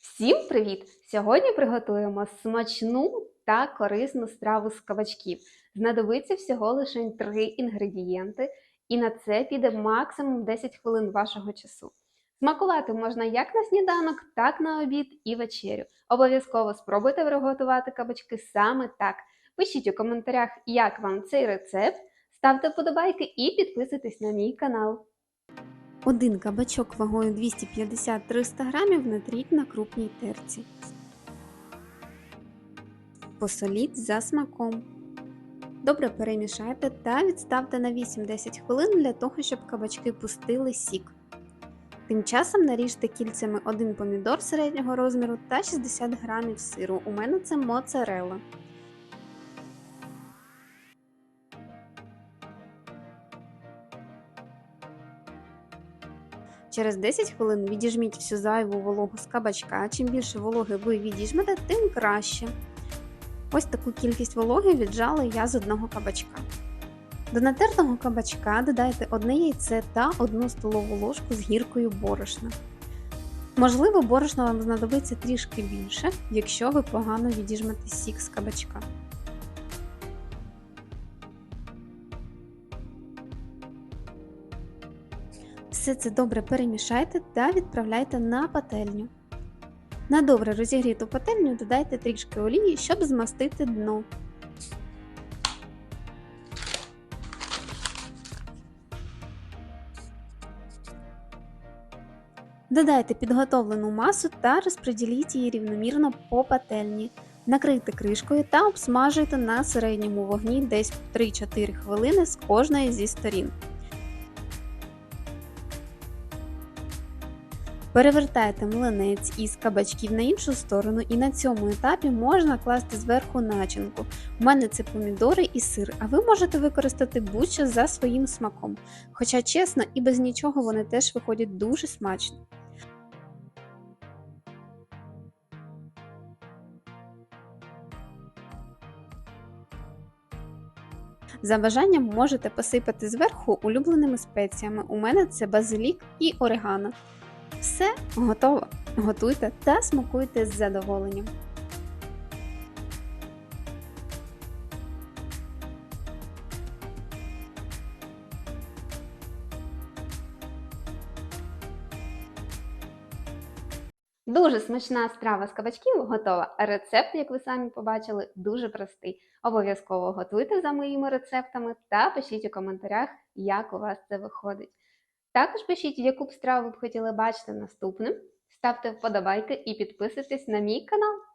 Всім привіт! Сьогодні приготуємо смачну та корисну страву з кабачків. Знадобиться всього лише 3 інгредієнти, і на це піде максимум 10 хвилин вашого часу. Смакувати можна як на сніданок, так на обід і вечерю. Обов'язково спробуйте приготувати кабачки саме так. Пишіть у коментарях, як вам цей рецепт, ставте вподобайки і підписуйтесь на мій канал. Один кабачок вагою 250-300 грамів натріть на крупній терці. Посоліть за смаком. Добре перемішайте та відставте на 8-10 хвилин для того, щоб кабачки пустили сік. Тим часом наріжте кільцями один помідор середнього розміру та 60 грамів сиру. У мене це моцарелла. Через 10 хвилин відіжміть всю зайву вологу з кабачка. Чим більше вологи ви відіжмете, тим краще. Ось таку кількість вологи віджала я з одного кабачка. До натертого кабачка додайте одне яйце та одну столову ложку з гіркою борошна. Можливо, борошна вам знадобиться трішки більше, якщо ви погано відіжмете сік з кабачка. Все це добре перемішайте та відправляйте на пательню. На добре розігріту пательню додайте трішки олії, щоб змастити дно. Додайте підготовлену масу та розподіліть її рівномірно по пательні. Накрийте кришкою та обсмажуйте на середньому вогні десь 3-4 хвилини з кожної зі сторін. Перевертайте млинець із кабачків на іншу сторону, і на цьому етапі можна класти зверху начинку. У мене це помідори і сир, а ви можете використати будь-що за своїм смаком. Хоча, чесно, і без нічого вони теж виходять дуже смачно. За бажанням можете посипати зверху улюбленими спеціями. У мене це базилік і орегано. Все готово. Готуйте та смакуйте з задоволенням. Дуже смачна страва з кабачків готова. Рецепт, як ви самі побачили, дуже простий. Обов'язково готуйте за моїми рецептами та пишіть у коментарях, як у вас це виходить. Також пишіть, яку б страву б хотіли бачити наступним. Ставте вподобайки і підписуйтесь на мій канал.